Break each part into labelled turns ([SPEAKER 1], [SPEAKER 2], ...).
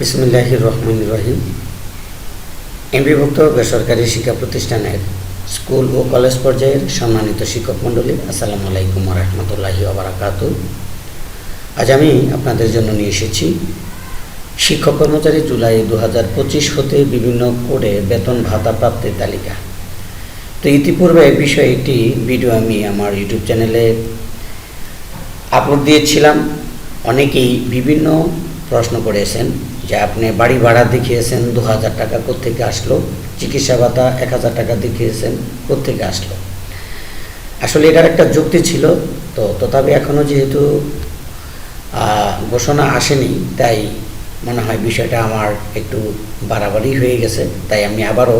[SPEAKER 1] বিসমুল্লাহির রহমান রহিম। এমবিভুক্ত বেসরকারি শিক্ষা প্রতিষ্ঠানের স্কুল ও কলেজ পর্যায়ের সম্মানিত শিক্ষক মণ্ডলী, আসসালামু আলাইকুম রহমতুল্লাহি ওবরাকাতু। আজ আমি আপনাদের জন্য নিয়ে এসেছি, শিক্ষক কর্মচারী জুলাই দু হাজার পঁচিশ হতে বিভিন্ন কোডে বেতন ভাতা প্রাপ্তির তালিকা। তো ইতিপূর্বে এই বিষয়ে একটি ভিডিও আমি আমার ইউটিউব চ্যানেলে আপলোড দিয়েছিলাম। অনেকেই বিভিন্ন প্রশ্ন করেছেন যে আপনি বাড়ি ভাড়া দেখিয়েছেন, দু হাজার টাকা কোত্থেকে আসলো? চিকিৎসা ভাতা এক হাজার টাকা দেখিয়েছেন, কোত্থেকে আসলো? আসলে এটার একটা যুক্তি ছিল, তো তথাপি এখনও যেহেতু ঘোষণা আসেনি, তাই মনে হয় বিষয়টা আমার একটু বাড়াবাড়ি হয়ে গেছে। তাই আমি আবারও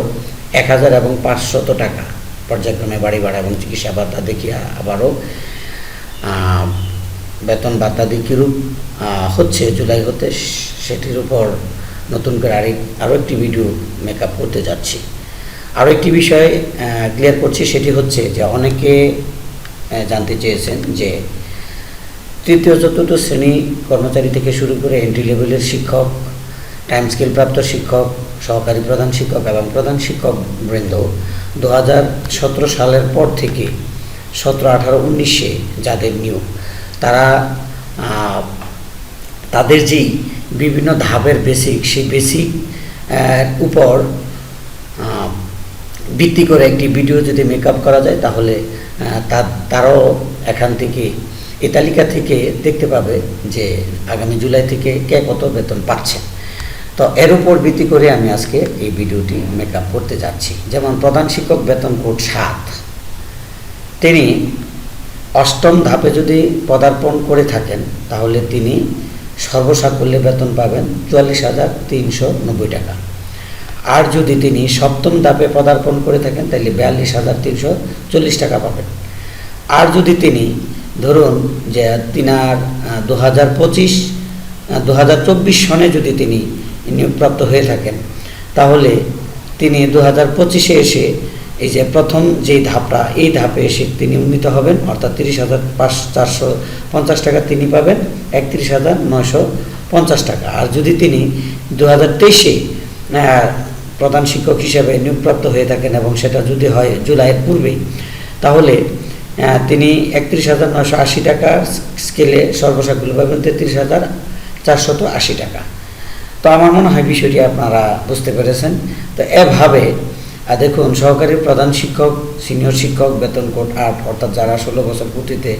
[SPEAKER 1] এক হাজার এবং পাঁচশত টাকা পর্যায়ক্রমে বাড়ি ভাড়া এবং চিকিৎসা ভাতা দেখিয়ে আবারও বেতন ভাতাদি কীরূপ হচ্ছে জুলাই হতে সেটির উপর নতুন করে আরেক আরও একটি ভিডিও মেকআপ করতে যাচ্ছি। আরও একটি বিষয় ক্লিয়ার করছি, সেটি হচ্ছে যে অনেকে জানতে চেয়েছেন যে তৃতীয়, চতুর্থ শ্রেণি কর্মচারী থেকে শুরু করে এন্ট্রি লেভেলের শিক্ষক টাইম স্কেল প্রাপ্ত শিক্ষক, সহকারী প্রধান শিক্ষক এবং প্রধান শিক্ষক বৃন্দ দু সালের পর থেকে সতেরো, আঠারো, উনিশে যাদের নিয়োগ, তারা তাদের যেই বিভিন্ন ধাপের বেসিক সেই বেসিক উপর ভিত্তি করে একটি ভিডিও যদি মেকআপ করা যায়, তাহলে তারাও এখান থেকে, এ তালিকা থেকে দেখতে পাবে যে আগামী জুলাই থেকে কে কত বেতন পাচ্ছে। তো এর উপর ভিত্তি করে আমি আজকে এই ভিডিওটি মেকআপ করতে যাচ্ছি। যেমন প্রধান শিক্ষক বেতন কোড সাত। তিনি অষ্টম ধাপে যদি পদার্পণ করে থাকেন, তাহলে তিনি সর্বসাকল্যে বেতন পাবেন চুয়াল্লিশ হাজার তিনশো নব্বই টাকা। আর যদি তিনি সপ্তম ধাপে পদার্পণ করে থাকেন তাহলে বিয়াল্লিশ হাজার তিনশো চল্লিশ টাকা পাবেন। আর যদি তিনি, ধরুন যে তিনার দু হাজার পঁচিশ দু হাজার চব্বিশ সনে যদি তিনি নিয়োগপ্রাপ্ত হয়ে থাকেন, তাহলে তিনি দু হাজার পঁচিশে এসে এই যে প্রথম যেই ধাপটা, এই ধাপে এসে তিনি উন্নীত হবেন, অর্থাৎ তিরিশ হাজার পাঁচ চারশো পঞ্চাশ টাকা তিনি পাবেন, একত্রিশ হাজার নয়শো পঞ্চাশ টাকা। আর যদি তিনি দু হাজার তেইশে প্রধান শিক্ষক হিসেবে নিয়োগপ্রাপ্ত হয়ে থাকেন এবং সেটা যদি হয় জুলাইয়ের পূর্বেই, তাহলে তিনি একত্রিশ হাজার নশো আশি টাকা স্কেলে সর্বসাকুল্য পাবেন তেত্রিশ হাজার চারশত আশি টাকা। তো আমার মনে হয় বিষয়টি আপনারা বুঝতে পেরেছেন। তো এভাবে আহ, দেখুন সহকারী প্রধান শিক্ষক সিনিয়র শিক্ষক বেতন কোড আট অর্থাৎ যারা ষোলো বছর পূর্তিতে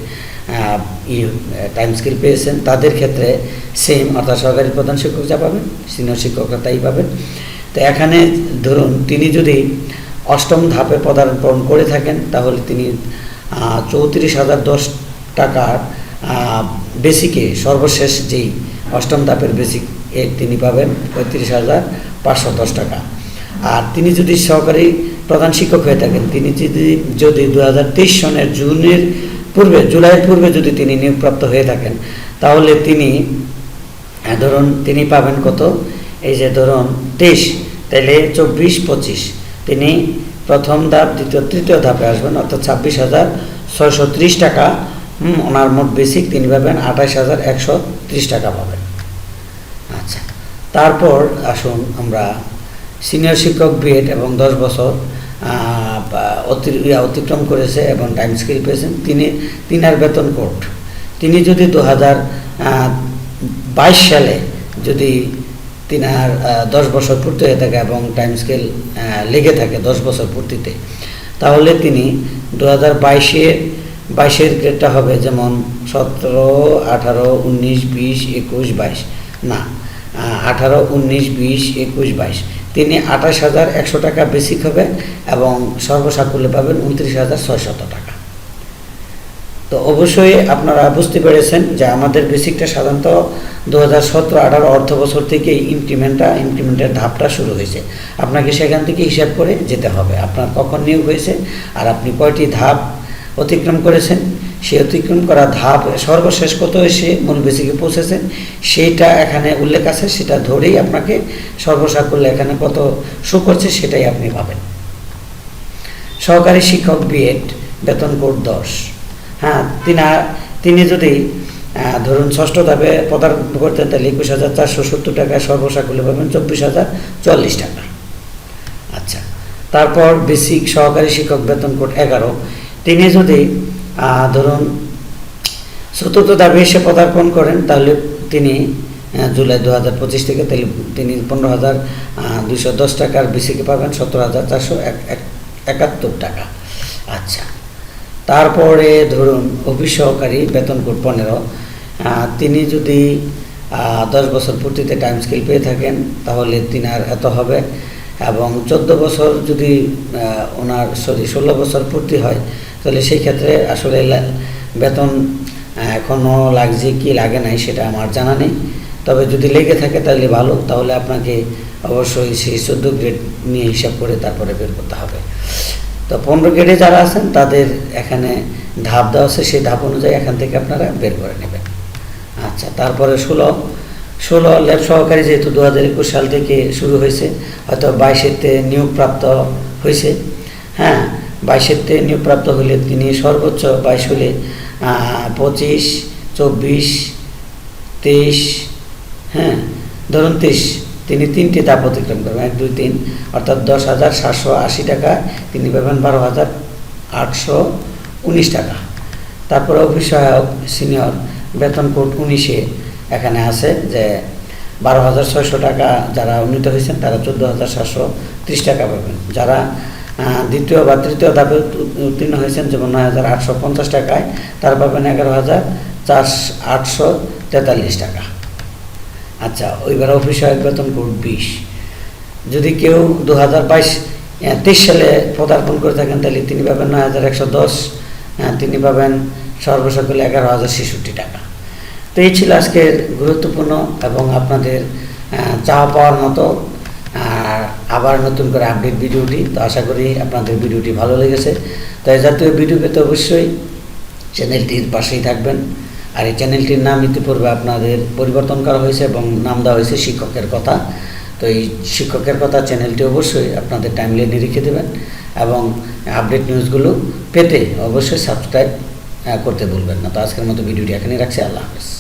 [SPEAKER 1] টাইম স্কিল পেয়েছেন তাদের ক্ষেত্রে সেম অর্থাৎ সহকারী প্রধান শিক্ষক যা পাবেন সিনিয়র শিক্ষকরা তাই পাবেন। তো এখানে ধরুন তিনি যদি অষ্টম ধাপে পদার্পণ করে থাকেন তাহলে তিনি চৌত্রিশ হাজার দশ টাকার বেসিকে সর্বশেষ যেই অষ্টম ধাপের বেসিক এ তিনি পাবেন পঁয়ত্রিশ হাজার পাঁচশো দশ টাকা। আর তিনি যদি সহকারী প্রধান শিক্ষক হয়ে থাকেন তিনি যদি যদি দু হাজার তেইশ সনের জুনের পূর্বে জুলাইয়ের পূর্বে যদি তিনি নিয়োগপ্রাপ্ত হয়ে থাকেন তাহলে তিনি হ্যাঁ, ধরুন তিনি পাবেন কত? এই যে ধরুন তেইশ তাহলে চব্বিশ পঁচিশ। তিনি প্রথম ধাপ দ্বিতীয় তৃতীয় ধাপে আসবেন অর্থাৎ ছাব্বিশ হাজার ছয়শো ত্রিশ টাকা ওনার মোট বেসিক তিনি পাবেন আঠাশ হাজার একশো ত্রিশ টাকা পাবেন। আচ্ছা তারপর আসুন আমরা সিনিয়র শিক্ষক বিএড এবং দশ বছর অতিক্রম করেছে এবং টাইম স্কিল পেয়েছেন। তিনি তিনার বেতন কোর্ট তিনি যদি দু হাজার বাইশ সালে যদি তিনার দশ বছর পূর্তি হয়ে থাকে এবং টাইম স্কেল লেগে থাকে দশ বছর পূর্তিতে, তাহলে তিনি দু হাজার বাইশে, বাইশের গ্রেডটা হবে যেমন সতেরো, আঠারো, উনিশ, বিশ, একুশ, বাইশ। না আঠারো, উনিশ, বিশ, একুশ, বাইশ। তিনি আঠাশ হাজার একশো টাকা বেসিক হবে এবং সর্বসাকুল্যে পাবেন উনত্রিশ হাজার ছয়শত টাকা। তো অবশ্যই আপনারা বুঝতে পেরেছেন যে আমাদের বেসিকটা সাধারণত দু হাজার সতেরো আঠারো অর্থ বছর থেকে ইনক্রিমেন্টটা ইনক্রিমেন্টের ধাপটা শুরু হয়েছে। আপনাকে সেখান থেকে হিসাব করে যেতে হবে। আপনার কখন নিয়োগ হয়েছে আর আপনি কয়টি ধাপ অতিক্রম করেছেন সেই অতিক্রম করা ধাপ, সর্বশেষ কত এসে মূল বেসিকে পৌঁছেছেন সেইটা এখানে উল্লেখ আছে, সেটা ধরেই আপনাকে সর্বসাকুল্য এখানে কত শো করছে সেটাই আপনি পাবেন। সহকারী শিক্ষক বিএড বেতন কোড দশ। হ্যাঁ তিনি তিনি যদি ধরুন ষষ্ঠ ধাপে পদার্পণ করতেন, তাহলে একুশ হাজার চারশো সত্তর টাকা সর্বসাকুল্যে পাবেন, চব্বিশ হাজার চল্লিশ টাকা। আচ্ছা তারপর বেসিক সহকারী শিক্ষক বেতন কোড এগারো। তিনি যদি ধরুন, চতুর্থ দাবি এসে পদার্পণ করেন, তাহলে তিনি জুলাই দু হাজার পঁচিশ থেকে তাহলে তিনি পনেরো হাজার দুশো দশ টাকার বেসিকে পাবেন? সতেরো হাজার চারশো এক- এক- একাত্তর টাকা। আচ্ছা। তারপরে ধরুন অফিস সহকারী বেতন কোড পনেরো। তিনি যদি দশ বছর পূর্তিতে টাইম স্কেল পেয়ে থাকেন, তাহলে তিনার এত হবে এবং চোদ্দ বছর যদি ওনার সরি ষোলো বছর পূর্তি হয়, তাহলে সেই ক্ষেত্রে আসলে বেতন এখনও লাগছে কি লাগে নাই সেটা আমার জানা নেই। তবে যদি লেগে থাকে তাহলে ভালো, তাহলে আপনাকে অবশ্যই সেই চোদ্দ গ্রেড নিয়ে হিসাব করে তারপরে বের করতে হবে। তো পনেরো গ্রেডে যারা আছেন, তাদের এখানে ধাপ দেওয়া আছে, সেই ধাপ অনুযায়ী এখান থেকে আপনারা বের করে নেবেন। আচ্ছা তারপরে ষোলো ষোলো ল্যাব সহকারী যেহেতু দু হাজার একুশ সাল থেকে শুরু হয়েছে, হয়তো বাইশেতে নিয়োগপ্রাপ্ত হয়েছে। হ্যাঁ বাইশেতে নিয়োগপ্রাপ্ত হলে তিনি সর্বোচ্চ বাইশ হলে পঁচিশ, চব্বিশ, তেইশ হ্যাঁ ধরুন তেইশ, তিনি তিনটি ধাপ অতিক্রম করবেন, এক, দুই, তিন, অর্থাৎ দশ হাজার সাতশো আশি টাকা, তিনি পাবেন বারো হাজার আটশো উনিশ টাকা। তারপরে অফিসহায়ক সিনিয়র, বেতন কোড উনিশে এখানে আছে যে বারো হাজার ছয়শো টাকা যারা উন্নীত হয়েছেন, তারা চোদ্দ হাজার সাতশো ত্রিশ টাকা পাবেন। যারা দ্বিতীয় বা তৃতীয় ধাপে উত্তীর্ণ হয়েছেন, যেমন নয় হাজার আটশো পঞ্চাশ টাকায়, তারা পাবেন এগারো হাজার চার আটশো তেতাল্লিশ টাকা। আচ্ছা ওইবার অফিস সহায়ক বেতন কোড বিশ। যদি কেউ দু হাজার বাইশ তেইশ সালে পদার্পণ করে থাকেন, তাহলে তিনি পাবেন নয় হাজার একশো দশ তিনি পাবেন সর্বসকলে এগারো হাজার ছেষট্টি টাকা। তো এই ছিল আজকের গুরুত্বপূর্ণ এবং আপনাদের চাওয়া পাওয়ার মতো আবার নতুন করে আপডেট ভিডিওটি। তো আশা করি আপনাদের ভিডিওটি ভালো লেগেছে। তো এই জাতীয় ভিডিও পেতে অবশ্যই চ্যানেলটির পাশেই থাকবেন। আর এই চ্যানেলটির নাম ইতিপূর্বে আপনাদের পরিবর্তন করা হয়েছে এবং নাম দেওয়া হয়েছে শিক্ষকের কথা। তো এই শিক্ষকের কথা চ্যানেলটি অবশ্যই আপনাদের টাইমলাইনে রেখে দেবেন এবং আপডেট নিউজগুলো পেতে অবশ্যই সাবস্ক্রাইব করতে ভুলবেন না। তো আজকের মতো ভিডিওটি এখানেই রাখছি। আল্লাহ হাফেজ।